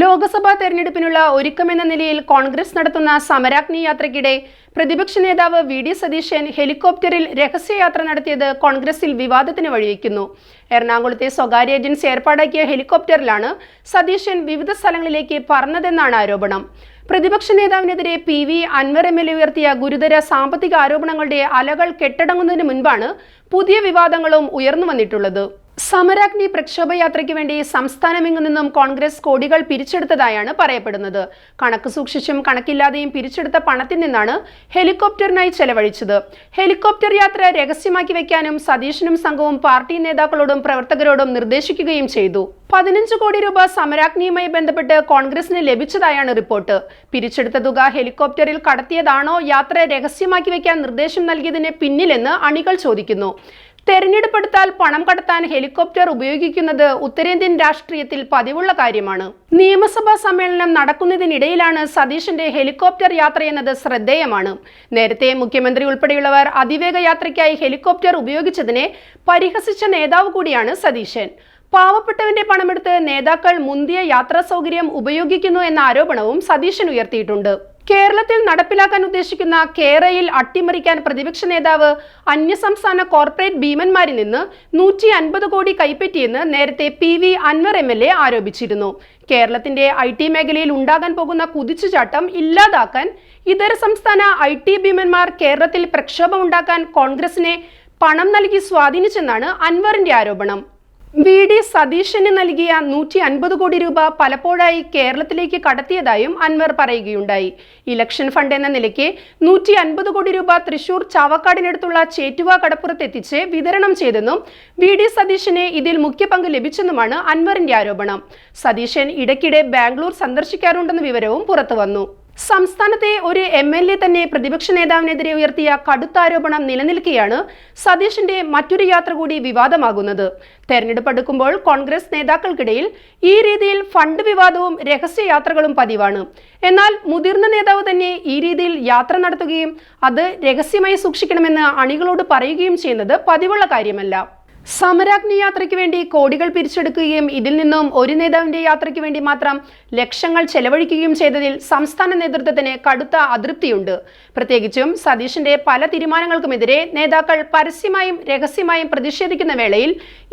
ലോക്സഭാ തെരഞ്ഞെടുപ്പിനുള്ള ഒരുക്കമെന്ന നിലയിൽ കോൺഗ്രസ് നടത്തുന്ന സമരാഗ്നി യാത്രയ്ക്കിടെ പ്രതിപക്ഷ നേതാവ് വി ഡി സതീശൻ ഹെലികോപ്റ്ററിൽ രഹസ്യയാത്ര നടത്തിയത് കോൺഗ്രസിൽ വിവാദത്തിന് വഴിവെക്കുന്നു. എറണാകുളത്തെ സ്വകാര്യ ഏജൻസി ഏർപ്പാടാക്കിയ ഹെലികോപ്റ്ററിലാണ് സതീശൻ വിവിധ സ്ഥലങ്ങളിലേക്ക് പറന്നതെന്നാണ് ആരോപണം. പ്രതിപക്ഷ നേതാവിനെതിരെ P V Anvar M L A ഉയർത്തിയ ഗുരുതര സാമ്പത്തിക ആരോപണങ്ങളുടെ അലകൾ കെട്ടടങ്ങുന്നതിന് മുൻപാണ് പുതിയ വിവാദങ്ങളും ഉയർന്നു വന്നിട്ടുള്ളത്. സമരാഗ്നി പ്രക്ഷോഭയാത്രയ്ക്ക് വേണ്ടി സംസ്ഥാനമെങ്ങു നിന്നും കോൺഗ്രസ് കോടികൾ പിരിച്ചെടുത്തതായാണ് പറയപ്പെടുന്നത്. കണക്ക് സൂക്ഷിച്ചും കണക്കില്ലാതെയും പിരിച്ചെടുത്ത പണത്തിൽ നിന്നാണ് ഹെലികോപ്റ്ററിനായി ചെലവഴിച്ചത്. ഹെലികോപ്റ്റർ യാത്ര രഹസ്യമാക്കി വെക്കാനും സതീശനും സംഘവും പാർട്ടി നേതാക്കളോടും പ്രവർത്തകരോടും നിർദ്ദേശിക്കുകയും ചെയ്തു. പതിനഞ്ച് കോടി രൂപ സമരാഗ്നിയുമായി ബന്ധപ്പെട്ട് കോൺഗ്രസിന് ലഭിച്ചതായാണ് റിപ്പോർട്ട്. പിരിച്ചെടുത്ത തുക ഹെലികോപ്റ്ററിൽ കടത്തിയതാണോ യാത്ര രഹസ്യമാക്കി വെക്കാൻ നിർദ്ദേശം നൽകിയതിന് പിന്നിലെന്ന് അണികൾ ചോദിക്കുന്നു. തെരഞ്ഞെടുപ്പെടുത്താൽ പണം കടത്താൻ ഹെലികോപ്റ്റർ ഉപയോഗിക്കുന്നത് ഉത്തരേന്ത്യൻ രാഷ്ട്രീയത്തിൽ പതിവുള്ള കാര്യമാണ്. നിയമസഭാ സമ്മേളനം നടക്കുന്നതിനിടയിലാണ് സതീഷിന്റെ ഹെലികോപ്റ്റർ യാത്ര എന്നത് ശ്രദ്ധേയമാണ്. നേരത്തെ മുഖ്യമന്ത്രി ഉൾപ്പെടെയുള്ളവർ അതിവേഗ യാത്രയ്ക്കായി ഹെലികോപ്റ്റർ ഉപയോഗിച്ചതിനെ പരിഹസിച്ച നേതാവ് കൂടിയാണ് സതീശൻ. പാവപ്പെട്ടവന്റെ പണമെടുത്ത് നേതാക്കൾ മുന്തിയ യാത്രാ സൗകര്യം ഉപയോഗിക്കുന്നു എന്ന ആരോപണവും സതീശൻ ഉയർത്തിയിട്ടുണ്ട്. കേരളത്തിൽ നടപ്പിലാക്കാൻ ഉദ്ദേശിക്കുന്ന കേരയിൽ അട്ടിമറിക്കാൻ പ്രതിപക്ഷ നേതാവ് അന്യസംസ്ഥാന കോർപ്പറേറ്റ് ഭീമന്മാരിൽ നിന്ന് നൂറ്റി അൻപത് കോടി കൈപ്പറ്റിയെന്ന് നേരത്തെ P V Anvar M L A ആരോപിച്ചിരുന്നു. കേരളത്തിന്റെ ഐ ടി മേഖലയിൽ ഉണ്ടാകാൻ പോകുന്ന കുതിച്ചുചാട്ടം ഇല്ലാതാക്കാൻ ഇതര സംസ്ഥാന ഐ ടി ഭീമന്മാർ കേരളത്തിൽ പ്രക്ഷോഭമുണ്ടാക്കാൻ കോൺഗ്രസിനെ പണം നൽകി സ്വാധീനിച്ചെന്നാണ് അൻവറിന്റെ ആരോപണം. വി ഡി സതീശന് നൽകിയ നൂറ്റി അൻപത് കോടി രൂപ പലപ്പോഴായി കേരളത്തിലേക്ക് കടത്തിയതായും അൻവർ പറയുകയുണ്ടായി. ഇലക്ഷൻ ഫണ്ട് എന്ന നിലയ്ക്ക് നൂറ്റി അൻപത് കോടി രൂപ തൃശൂർ ചാവക്കാടിനടുത്തുള്ള ചേറ്റുവ കടപ്പുറത്ത് എത്തിച്ച് വിതരണം ചെയ്തെന്നും വി ഡി സതീശന് ഇതിൽ മുഖ്യ പങ്ക് ലഭിച്ചെന്നുമാണ് അൻവറിന്റെ ആരോപണം. സതീശൻ ഇടയ്ക്കിടെ ബാംഗ്ലൂർ സന്ദർശിക്കാറുണ്ടെന്ന വിവരവും പുറത്തുവന്നു. സംസ്ഥാനത്തെ ഒരു എം എൽ എ തന്നെ പ്രതിപക്ഷ നേതാവിനെതിരെ ഉയർത്തിയ കടുത്ത ആരോപണം നിലനിൽക്കെയാണ് സതീഷിന്റെ മറ്റൊരു യാത്ര കൂടി വിവാദമാകുന്നത്. തെരഞ്ഞെടുപ്പ് അടുക്കുമ്പോൾ കോൺഗ്രസ് നേതാക്കൾക്കിടയിൽ ഈ രീതിയിൽ ഫണ്ട് വിവാദവും രഹസ്യ യാത്രകളും പതിവാണ്. എന്നാൽ മുതിർന്ന നേതാവ് തന്നെ ഈ രീതിയിൽ യാത്ര നടത്തുകയും അത് രഹസ്യമായി സൂക്ഷിക്കണമെന്ന് അണികളോട് പറയുകയും ചെയ്യുന്നത് പതിവുള്ള കാര്യമല്ല. സമരാഗ്നി യാത്രയ്ക്ക് വേണ്ടി കോടികൾ പിരിച്ചെടുക്കുകയും ഇതിൽ നിന്നും ഒരു നേതാവിന്റെ യാത്രയ്ക്ക് വേണ്ടി മാത്രം ലക്ഷങ്ങൾ ചെലവഴിക്കുകയും ചെയ്തതിൽ സംസ്ഥാന നേതൃത്വത്തിന് കടുത്ത അതൃപ്തിയുണ്ട്. പ്രത്യേകിച്ചും സതീഷിന്റെ പല തീരുമാനങ്ങൾക്കുമെതിരെ നേതാക്കൾ പരസ്യമായും രഹസ്യമായും പ്രതിഷേധിക്കുന്ന വേളയിൽ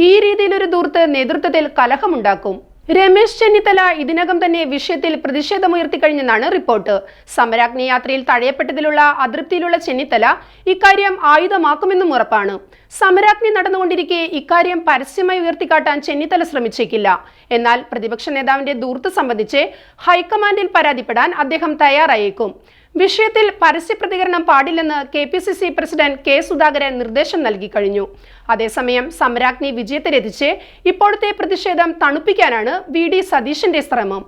ഈ രീതിയിലൊരു ദൂർത്ത് നേതൃത്വത്തിൽ കലഹമുണ്ടാക്കും. രമേശ് ചെന്നിത്തല ഇതിനകം തന്നെ വിഷയത്തിൽ പ്രതിഷേധമുയർത്തിക്കഴിഞ്ഞെന്നാണ് റിപ്പോർട്ട്. സമരാഗ്നി യാത്രയിൽ തഴയപ്പെട്ടതിലുള്ള അതൃപ്തിയിലുള്ള ചെന്നിത്തല ഇക്കാര്യം ആയുധമാക്കുമെന്നും ഉറപ്പാണ്. സമരാഗ്നി നടന്നുകൊണ്ടിരിക്കെ ഇക്കാര്യം പരസ്യമായി ഉയർത്തിക്കാട്ടാൻ ചെന്നിത്തല ശ്രമിച്ചേക്കില്ല. എന്നാൽ പ്രതിപക്ഷ നേതാവിന്റെ ദൂർത്ത് സംബന്ധിച്ച് ഹൈക്കമാൻഡിൽ പരാതിപ്പെടാൻ അദ്ദേഹം തയ്യാറായേക്കും. വിഷയത്തിൽ പരസ്യ പ്രതികരണം പാടില്ലെന്ന് K P C C president K Sudhakaran നിർദ്ദേശം നൽകി കഴിഞ്ഞു. അതേസമയം സമരാഗ്നി വിജയത്തിലെത്തിച്ച് ഇപ്പോഴത്തെ പ്രതിഷേധം തണുപ്പിക്കാനാണ് വി ഡി സതീശന്റെ ശ്രമം.